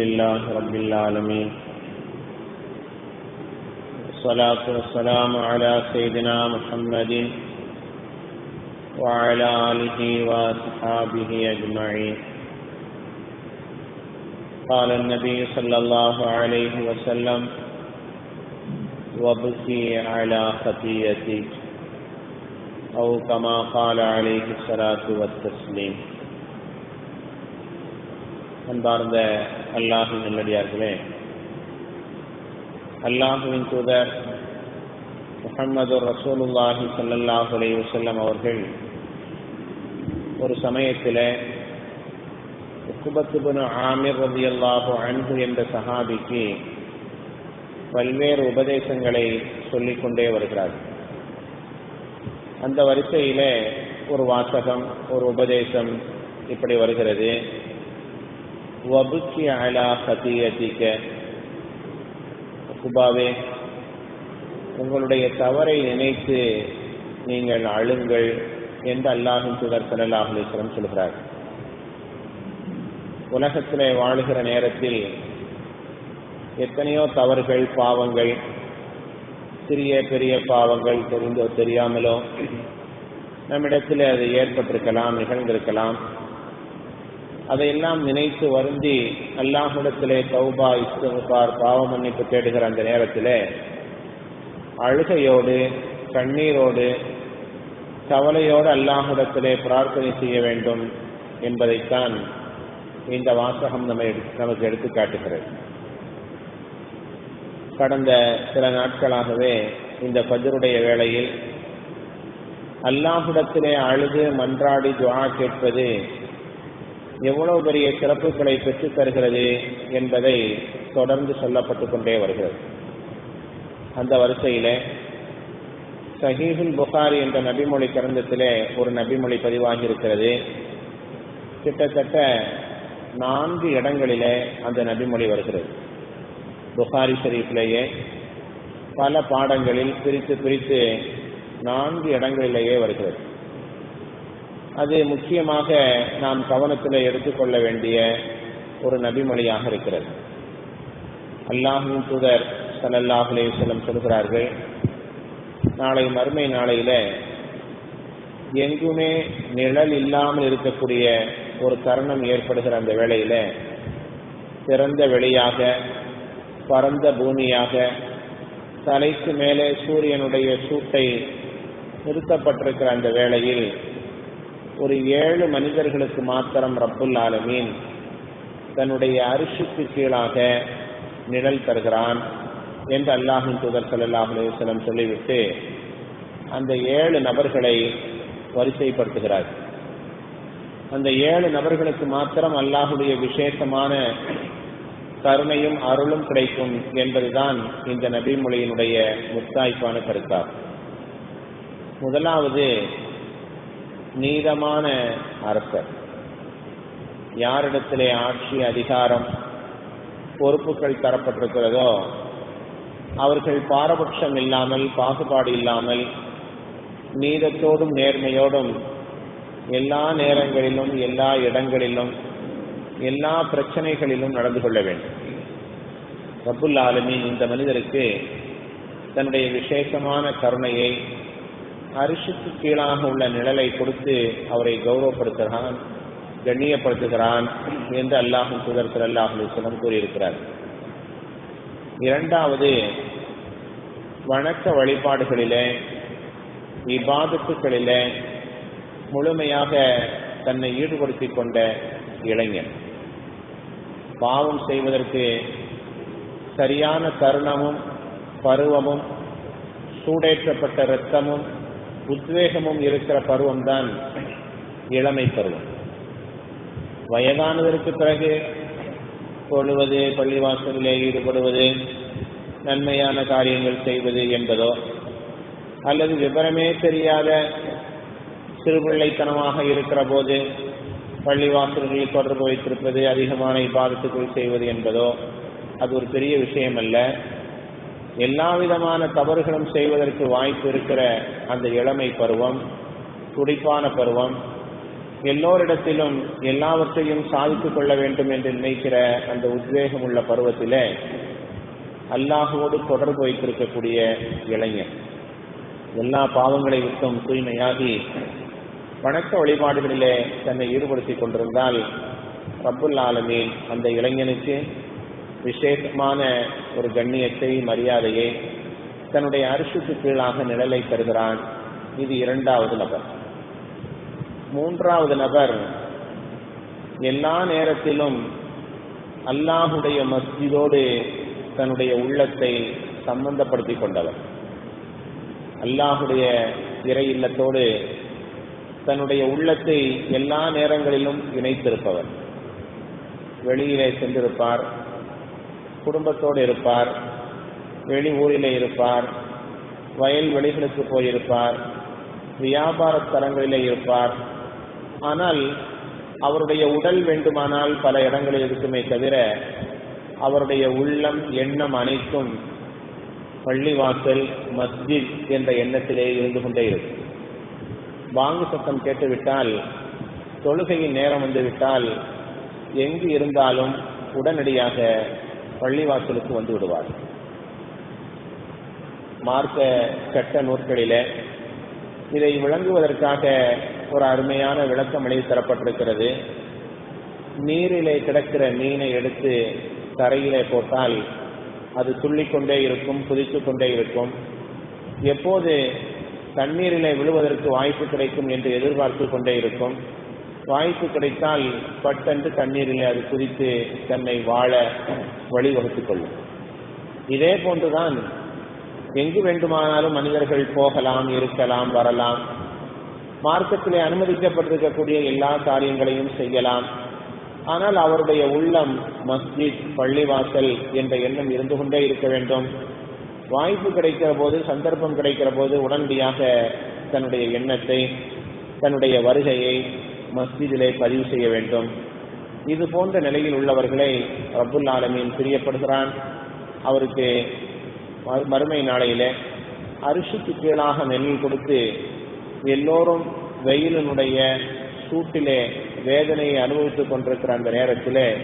لله رب العالمين. والصلاة والسلام على سيدنا محمد وعلى آله وأصحابه أجمعين. قال النبي صلى الله عليه وسلم وابكي على خطيئتك أو كما قال عليه الصلاة والتسليم. அன்பார்ந்த அல்லாஹின் நல்லடியார்களே அல்லாஹுவின் தூதர் முகமது ரசூலுல்லாஹி சல்லல்லாஹு அலைஹி வஸல்லம் அவர்கள் ஒரு சமயத்தில் உக்குபத்துபுன் ஆமிர் ரதியல்லாஹு அன்பு என்ற சஹாபிக்கு பல்வேறு உபதேசங்களை சொல்லிக்கொண்டே வருகிறார். அந்த வரிசையிலே ஒரு வாசகம் ஒரு உபதேசம் இப்படி வருகிறது. வபுக்கி அலா ஹதியதிக்க குபாவே உங்களுடைய தவறை நினைத்து நீங்கள் அழுங்கள் என்று அல்லாஹும் சுடர் சல்லாஹ் சொல்கிறார். உலகத்திலே வாழுகிற நேரத்தில் எத்தனையோ தவறுகள் பாவங்கள் சிறிய பெரிய பாவங்கள் தெரிந்தோ தெரியாமலோ நம்மிடத்தில் அது ஏற்பட்டிருக்கலாம் நிகழ்ந்திருக்கலாம். அதையெல்லாம் நினைத்து வருந்தி அல்லாஹிடத்திலே தௌபா இஸ்தகுபார் பாவ மன்னிப்பு தேடுகிற அந்த நேரத்தில் அழுகையோடு கண்ணீரோடு கவலையோடு அல்லாஹிடத்திலே பிரார்த்தனை செய்ய வேண்டும் என்பதைத்தான் இந்த வாசகம் நம்ம நமக்கு எடுத்து காட்டுகிறது கடந்த சில நாட்களாகவே இந்த பஜருடைய வேளையில் அல்லாஹிடத்திலே அழுது மன்றாடி துவா கேட்பது எவ்வளவு பெரிய சிறப்புகளை பெற்றுத் தருகிறது என்பதை தொடர்ந்து சொல்லப்பட்டு கொண்டே வருகிறது. அந்த வரிசையில சஹீஹுல் புகாரி என்ற நபிமொழி கிரந்தத்திலே ஒரு நபிமொழி பதிவாகி இருக்கிறது கிட்டத்தட்ட நான்கு இடங்களிலே அந்த நபிமொழி வருகிறது. புகாரி ஷரீஃபிலேயே பல பாடங்களில் பிரித்து பிரித்து நான்கு இடங்களிலேயே வருகிறது. அது முக்கியமாக நாம் கவனத்தில் எடுத்துக்கொள்ள வேண்டிய ஒரு நபிமொழியாக இருக்கிறது. அல்லாஹின் தூதர் சலல்லாஹுலே செல்லம் சொல்கிறார்கள் நாளை மறுமை நாளையில எங்குமே நிழல் இல்லாமல் இருக்கக்கூடிய ஒரு தருணம் ஏற்படுகிற அந்த வேளையில திறந்த வெளியாக பரந்த பூமியாக தலைக்கு மேலே சூரியனுடைய சூட்டை நிறுத்தப்பட்டிருக்கிற அந்த வேளையில் ஒரு ஏழு மனிதர்களுக்கு மாத்திரம் ரப்புல் ஆலமீன் தன்னுடைய அரிசிக்கு கீழாக நிழல் தருகிறான் என்று அல்லாஹின் தூதர் சல்லாஹ் அலுவலம் சொல்லிவிட்டு அந்த ஏழு நபர்களை வரிசைப்படுத்துகிறார். அந்த ஏழு நபர்களுக்கு மாத்திரம் அல்லாஹுடைய விசேஷமான கருணையும் அருளும் கிடைக்கும் என்பதுதான் இந்த நபிமொழியினுடைய முத்தாய்ப்பான கருத்தாகும் முதலாவது நீதமான அரசர். யாரிடத்திலே ஆட்சி அதிகாரம் பொறுப்புகள் தரப்பட்டிருக்கிறதோ அவர்கள் பாரபட்சம் இல்லாமல் பாகுபாடு இல்லாமல் நீதத்தோடும் நேர்மையோடும் எல்லா நேரங்களிலும் எல்லா இடங்களிலும் எல்லா பிரச்சனைகளிலும் நடந்து கொள்ள வேண்டும். ரபுல் ஆலமின் இந்த மனிதருக்கு தன்னுடைய விசேஷமான கருணையை அரிசிக்கு கீழாக உள்ள நிழலை கொடுத்து அவரை கௌரவப்படுத்துகிறான் கண்ணியப்படுத்துகிறான் என்று அல்லாஹும் சுதர் அல்லாஹ் அலிஸ்லம் கூறியிருக்கிறார். இரண்டாவது வணக்க வழிபாடுகளிலே விவாதத்துக்களிலே முழுமையாக தன்னை ஈடுபடுத்திக் கொண்ட இளைஞன். பாவம் செய்வதற்கு சரியான தருணமும் பருவமும் சூடேற்றப்பட்ட இரத்தமும் உத்வேகமும் இருக்கிற பருவம்தான் இளமை பருவம். வயதானதற்கு பிறகு தொழுவது பள்ளிவாசலிலே ஈடுபடுவது நன்மையான காரியங்கள் செய்வது என்பதோ அல்லது விவரமே தெரியாத சிறுபிள்ளைத்தனமாக இருக்கிற போது பள்ளிவாசல்களில் தொடர்பு வைத்திருப்பது அதிகமான இபாதத்துக்குள் செய்வது என்பதோ அது ஒரு பெரிய விஷயம் அல்ல எல்லா விதமான தவறுகளும் செய்வதற்கு வாய்ப்பு இருக்கிற அந்த இளமை பருவம் துடிப்பான பருவம் எல்லோரிடத்திலும் எல்லாவற்றையும் சாதித்துக் கொள்ள வேண்டும் என்று நினைக்கிற அந்த உத்வேகம் உள்ள பருவத்திலே அல்லாஹுவோடு தொடர்பு வைத்திருக்கக்கூடிய இளைஞர். எல்லா பாவங்களை விட்டும் தூய்மையாகி வணக்க வழிபாடுகளிலே தன்னை ஈடுபடுத்திக் கொண்டிருந்தால் ரப்புல் ஆலமீன் அந்த இளைஞனுக்கு விசேஷமான ஒரு கண்ணியத்தை மரியாதையை தன்னுடைய அரிசுக்கு கீழாக நிழலை தருகிறான். இது இரண்டாவது நபர். மூன்றாவது நபர் எல்லா நேரத்திலும் அல்லாஹுடைய மஸ்ஜிதோடு தன்னுடைய உள்ளத்தை சம்பந்தப்படுத்திக் கொண்டவர். அல்லாஹுடைய இறை இல்லத்தோடு தன்னுடைய உள்ளத்தை எல்லா நேரங்களிலும் இணைத்திருப்பவர். வெளியிலே சென்றிருப்பார். குடும்பத்தோடு இருப்பார் வெளி ஊரிலே இருப்பார் வயல் வெளிகளுக்கு போயிருப்பார் வியாபார தலங்களிலே இருப்பார். ஆனால் அவருடைய உடல் வேண்டுமானால் பல இடங்களில் இருக்குமே தவிர அவருடைய உள்ளம் எண்ணம் அனைத்தும் பள்ளிவாசல் மஸ்ஜித் என்ற எண்ணத்திலே இருந்து கொண்டே இருக்கும். வாங்கு சத்தம் கேட்டுவிட்டால் தொழுகையின் நேரம் வந்துவிட்டால் எங்கு இருந்தாலும் உடனடியாக பள்ளிவாசலுக்கு வந்து விடுவார். மார்க்க சட்ட நூற்களில இதை விளங்குவதற்காக ஒரு அருமையான விளக்கம் எழுதி தரப்பட்டிருக்கிறது. நீரிலே கிடக்கிற மீனை எடுத்து தரையிலே போட்டால் அது துள்ளிக்கொண்டே இருக்கும் புதித்து கொண்டே இருக்கும். எப்போது தண்ணீரிலே விழுவதற்கு வாய்ப்பு கிடைக்கும் என்று எதிர்பார்த்து கொண்டே இருக்கும். வாய்ப்பு கிடைத்தால் பட்டென்று தண்ணீரில் அது குதித்து தன்னை வாழ வழிவகுத்துக் கொள்ளும். இதே போன்றுதான் எங்கு வேண்டுமானாலும் மனிதர்கள் போகலாம் இருக்கலாம் வரலாம். மார்க்கத்திலே அனுமதிக்கப்பட்டிருக்கக்கூடிய எல்லா காரியங்களையும் செய்யலாம். ஆனால் அவருடைய உள்ளம் மஸ்ஜித் பள்ளிவாசல் என்ற எண்ணம் இருந்து கொண்டே இருக்க வேண்டும். வாய்ப்பு கிடைக்கிற போது சந்தர்ப்பம் கிடைக்கிற போது உடனடியாக தன்னுடைய எண்ணத்தை தன்னுடைய வருகையை மஸ்ஜிதிலே பதிவு செய்ய வேண்டும். இது போன்ற நிலையில் உள்ளவர்களை ரப்புல் ஆலமீன் பிரியப்படுகிறான். அவருக்கு மறுமை நாளையிலே அரிசிக்கு கீழாக நெல் கொடுத்து எல்லோரும் வெயிலினுடைய சூட்டிலே வேதனையை அனுபவித்துக் கொண்டிருக்கிற அந்த நேரத்திலே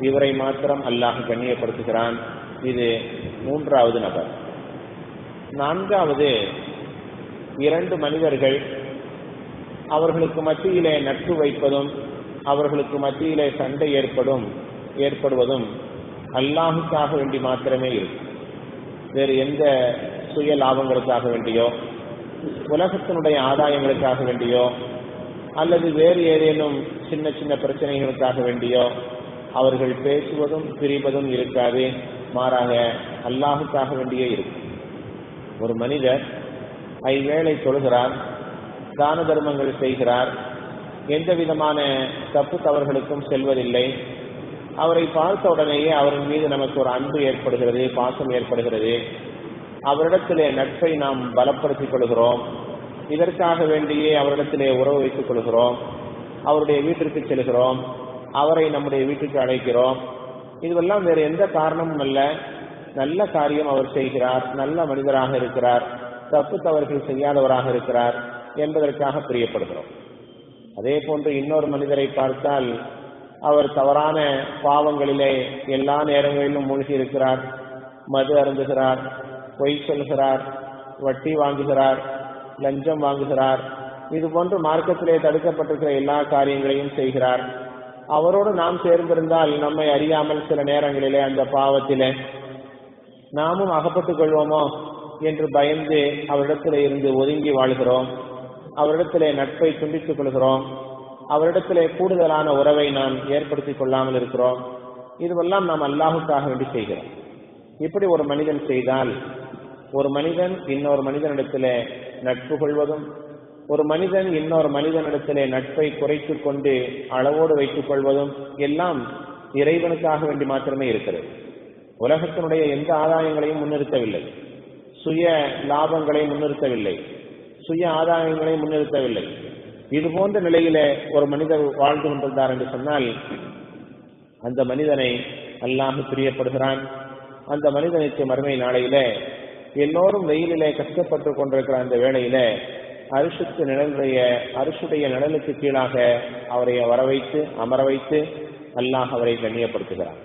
இவரை மாத்திரம் அல்லாஹ் கண்ணியப்படுத்துகிறான். இது மூன்றாவது நபர். நான்காவது இரண்டு மனிதர்கள் அவர்களுக்கு மத்தியிலே நட்பு வைப்பதும் அவர்களுக்கு மத்தியிலே சண்டை ஏற்படும் ஏற்படுவதும் அல்லாஹுக்காக வேண்டி மாத்திரமே இருக்கும் வேறு எந்த சுய லாபங்களுக்காக வேண்டியோ உலகத்தினுடைய ஆதாயங்களுக்காக வேண்டியோ அல்லது வேறு ஏதேனும் சின்ன சின்ன பிரச்சனைகளுக்காக வேண்டியோ அவர்கள் பேசுவதும் பிரிவதும் இருக்காது மாறாக அல்லாஹுக்காக வேண்டியே இருக்கும் ஒரு மனிதர் ஐவேளை தொழுகிறார் தான தர்மங்கள் செய்கிறார். எந்த விதமான தப்பு தவறுகளுக்கும் செல்வதில்லை. அவரை பார்த்த உடனேயே அவரின் மீது நமக்கு ஒரு அன்பு ஏற்படுகிறது பாசம் ஏற்படுகிறது. அவரிடத்திலே நட்பை நாம் பலப்படுத்திக் கொள்கிறோம். இதற்காக வேண்டியே அவரிடத்திலே உறவு வைத்துக் கொள்கிறோம். அவருடைய வீட்டிற்கு செல்கிறோம். அவரை நம்முடைய வீட்டுக்கு அழைக்கிறோம். இதுவெல்லாம் வேறு எந்த காரணமும் அல்ல. நல்ல காரியம் அவர் செய்கிறார். நல்ல மனிதராக இருக்கிறார். தப்பு தவறுகள் செய்யாதவராக இருக்கிறார். என்பதற்காக பிரியப்படுகிறோம். அதே போன்று இன்னொரு மனிதரை பார்த்தால் அவர் தவறான பாவங்களிலே எல்லா நேரங்களிலும் மூழ்கி இருக்கிறார் மது அருந்துகிறார் பொய் சொல்கிறார் வட்டி வாங்குகிறார் லஞ்சம் வாங்குகிறார் இது போன்று மார்க்கத்திலே தடுக்கப்பட்டிருக்கிற எல்லா காரியங்களையும் செய்கிறார். அவரோடு நாம் சேர்ந்திருந்தால் நம்மை அறியாமல் சில நேரங்களிலே அந்த பாவத்திலே நாமும் அகப்பட்டுக் கொள்வோமோ என்று பயந்து அவரிடத்தில் இருந்து ஒதுங்கி வாழ்கிறோம். அவரிடத்திலே நட்பை துண்டித்துக் கொள்கிறோம். அவரிடத்திலே கூடுதலான உறவை நாம் ஏற்படுத்திக் கொள்ளாமல் இருக்கிறோம். இதுவெல்லாம் நாம் அல்லாஹுக்காக வேண்டி செய்கிறோம். இப்படி ஒரு மனிதன் செய்தால் ஒரு மனிதன் இன்னொரு மனிதனிடத்திலே நட்பு கொள்வதும் ஒரு மனிதன் இன்னொரு மனிதனிடத்திலே நட்பை குறைத்துக் கொண்டு அளவோடு வைத்துக் கொள்வதும் எல்லாம் இறைவனுக்காக வேண்டி மாத்திரமே இருக்கிறது. உலகத்தினுடைய எந்த ஆதாயங்களையும் முன்னிறுத்தவில்லை. சுய லாபங்களை முன்னிறுத்தவில்லை. சுய ஆதாயங்களை முன்னிறுத்தவில்லை. இது போன்ற நிலையில ஒரு மனிதர் வாழ்ந்து கொண்டிருந்தார் என்று சொன்னால் அந்த மனிதனை அல்லாஹ் பிரியப்படுகிறான். அந்த மனிதனுக்கு மறுமை நாளையில எல்லோரும் வெயிலிலே கஷ்டப்பட்டு கொண்டிருக்கிற அந்த வேளையில அரிசுக்கு நிழலுடைய அரிசுடைய நிழலுக்கு கீழாக அவரை வர வைத்து அமர வைத்து அல்லாஹ் அவரை கண்ணியப்படுத்துகிறார்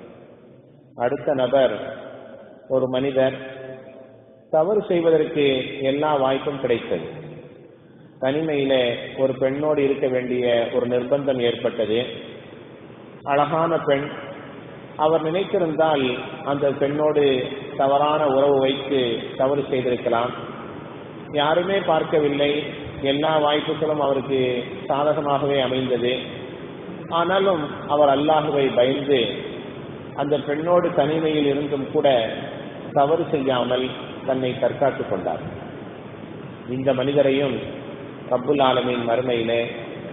அடுத்த நபர் ஒரு மனிதர் தவறு செய்வதற்கு எல்லா வாய்ப்பும் கிடைத்தது. தனிமையில ஒரு பெண்ணோடு இருக்க வேண்டிய ஒரு நிர்பந்தம் ஏற்பட்டது. அழகான பெண். அவர் நினைத்திருந்தால் அந்த பெண்ணோடு தவறான உறவு வைத்து தவறு செய்திருக்கலாம். யாருமே பார்க்கவில்லை. எல்லா வாய்ப்புகளும் அவருக்கு சாதகமாகவே அமைந்தது. ஆனாலும் அவர் அல்லாஹுவை பயந்து அந்த பெண்ணோடு தனிமையில் இருந்தும் கூட தவறு செய்யாமல் தன்னை தற்காத்துக் கொண்டார். இந்த மனிதரையும் ரப்புல் ஆலமின் மறுமையிலே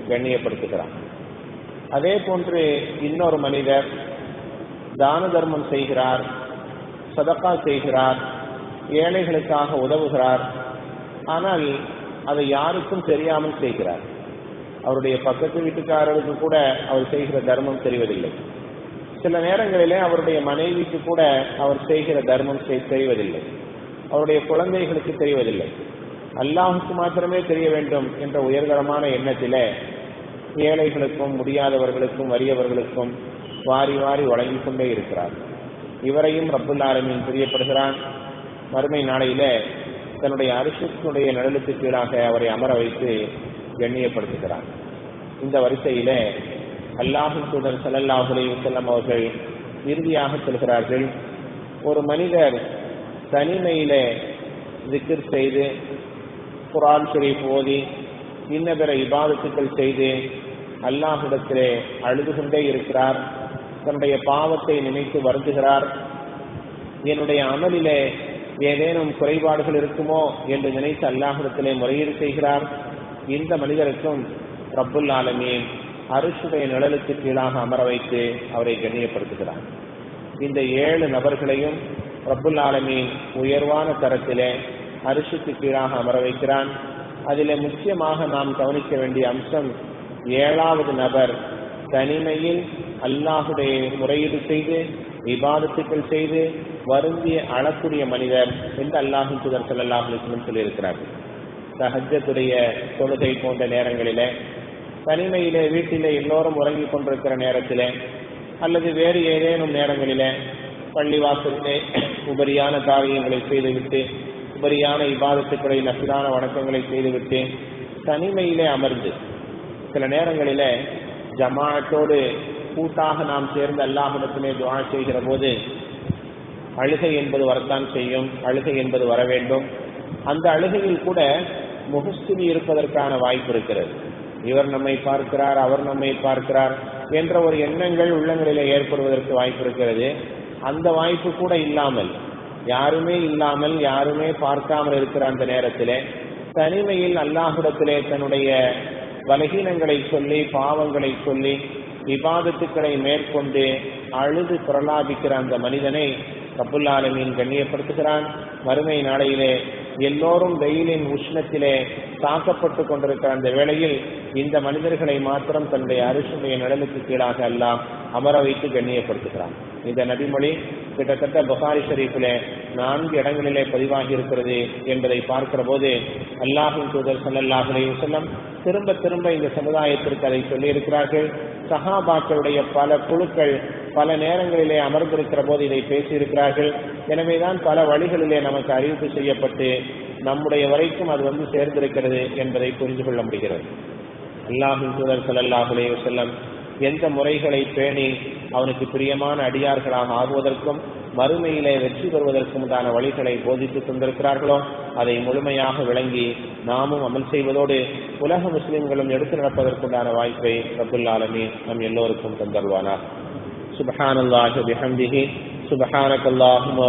கண்ணியப்படுத்துகிறார் அதே போன்று இன்னொரு மனிதர் தான தர்மம் செய்கிறார் சதக்கா செய்கிறார் ஏழைகளுக்காக உதவுகிறார் ஆனால் அதை யாருக்கும் தெரியாமல் செய்கிறார். அவருடைய பக்கத்து வீட்டுக்காரருக்கு கூட அவர் செய்கிற தர்மம் தெரிவதில்லை. சில நேரங்களிலே அவருடைய மனைவிக்கு கூட அவர் செய்கிற தர்மம் தெரிவதில்லை. அவருடைய குழந்தைகளுக்கு தெரிவதில்லை. அல்லாஹுக்கு மாத்திரமே தெரிய வேண்டும் என்ற உயர்தரமான எண்ணத்திலே ஏழைகளுக்கும் முடியாதவர்களுக்கும் வறியவர்களுக்கும் வாரி வாரி வழங்கிக் கொண்டே இருக்கிறார். இவரையும் ரப்புல் ஆலமீன் பிரியப்படுகிறான். மறுமை நாளையில தன்னுடைய அரிசினுடைய நிழலுக்கு கீழாக அவரை அமர வைத்து கண்ணியப்படுத்துகிறான் இந்த வரிசையில அல்லாஹின் தூதர் சல்லல்லாஹு அவர்கள் இறுதியாக செல்கிறார்கள் ஒரு மனிதர் தனிமையில திக்ர் செய்து குரான் ஷரீஃப் ஓதி இன்ன பிற இபாதத்துக்கள் செய்து அல்லாஹிடத்திலே அழுது கொண்டே இருக்கிறார். தன்னுடைய பாவத்தை நினைத்து வருந்துகிறார். என்னுடைய அமலிலே ஏதேனும் குறைபாடுகள் இருக்குமோ என்று நினைத்து அல்லாஹிடத்திலே முறையீடு செய்கிறார். இந்த மனிதருக்கும் ரப்புல் ஆலமீன் அரிசுடைய நிழலுக்கு கீழாக அமர வைத்து அவரை கண்ணியப்படுத்துகிறார். இந்த ஏழு நபர்களையும் ரப்புல் ஆலமீன் உயர்வான தரத்திலே அரிசுக்கு கீழாக அமர வைக்கிறான். அதில் முக்கியமாக நாம் கவனிக்க வேண்டிய அம்சம் ஏழாவது நபர் தனிமையில் அல்லாஹுடைய முறையீடு செய்து விவாதத்துக்கள் செய்து வருந்திய அழக்கூடிய மனிதர் என்று அல்லாஹின் துதர் செல்லல்லாஹும் சொல்லியிருக்கிறார்கள். சஹஜத்துடைய தொழுகை போன்ற நேரங்களில் தனிமையிலே வீட்டிலே எல்லோரும் உறங்கிக் கொண்டிருக்கிற நேரத்தில் அல்லது வேறு ஏதேனும் நேரங்களில் பள்ளிவாசலிலே உபரியான காரியங்களை செய்துவிட்டு உபரியான இபாதத்துக்களை நசிரான வணக்கங்களை செய்துவிட்டு தனிமையிலே அமர்ந்து சில நேரங்களிலே ஜமாத்தோடு கூட்டாக நாம் சேர்ந்து அல்லாஹிடத்திலே துவா செய்கிற போது அழுகை என்பது வரத்தான் செய்யும் அழுகை என்பது வர வேண்டும். அந்த அழுகையில் கூட முகஸ்துதி இருப்பதற்கான வாய்ப்பு இருக்கிறது. இவர் நம்மை பார்க்கிறார் அவர் நம்மை பார்க்கிறார் என்ற ஒரு எண்ணங்கள் உள்ளங்களிலே ஏற்படுவதற்கு வாய்ப்பு இருக்கிறது. அந்த வாய்ப்பு கூட இல்லாமல் யாருமே இல்லாமல் யாருமே பார்க்காமல் இருக்கிற அந்த நேரத்திலே தனிமையில் அல்லாஹுடத்திலே தன்னுடைய பலகீனங்களை சொல்லி பாவங்களை சொல்லி விவாதத்துக்களை மேற்கொண்டு அழுது பிரலாபிக்கிற அந்த மனிதனை கபுல்லாலமீன் கண்ணியப்படுத்துகிறான். மறுமை நாளையிலே எல்லோரும் வெயிலின் உஷ்ணத்திலே தாக்கப்பட்டு கொண்டிருக்கிற அந்த வேளையில் இந்த மனிதர்களை மாத்திரம் தன்னுடைய அரிசுடைய நிழலுக்கு கீழாக எல்லாம் அமர வைத்து கண்ணியப்படுத்துகிறான். இந்த நபிமொழி கிட்டத்தட்ட புகாரி ஷரீஃபிலே நான்கு இடங்களிலே பதிவாகி இருக்கிறது என்பதை பார்க்கிற போது அல்லாஹின் தூதர் சல்லாஹ் செல்லம் திரும்ப திரும்ப இந்த சமுதாயத்திற்கு அதை சொல்லியிருக்கிறார்கள். சஹாபாக்களுடைய பல குழுக்கள் பல நேரங்களிலே அமர்ந்திருக்கிற போது இதை பேசியிருக்கிறார்கள். எனவேதான் பல வழிகளிலே நமக்கு அறிவிப்பு செய்யப்பட்டு நம்முடைய வரைக்கும் அது வந்து சேர்ந்திருக்கிறது என்பதை புரிந்து கொள்ள முடிகிறது. அல்லாஹின் தூதர் சல்லாஹுலே செல்லம் எந்த முறைகளை பேணி அவனுக்கு பிரியமான அடியார்களாக ஆகுவதற்கும் மறுமையிலே வெற்றி பெறுவதற்கு உண்டான வழிகளை போதித்து கொண்டிருக்கிறார்களோ அதை முழுமையாக விளங்கி நாமும் அமல் செய்வதோடு உலக முஸ்லிம்களும் எடுத்து நடப்பதற்குண்டான வாய்ப்பை ரபுல் ஆலமி நம் எல்லோருக்கும் தந்தருவானார் சுபஹானல்லாஹி பிஹம்திஹி சுபஹானக்கல்லாஹும்ம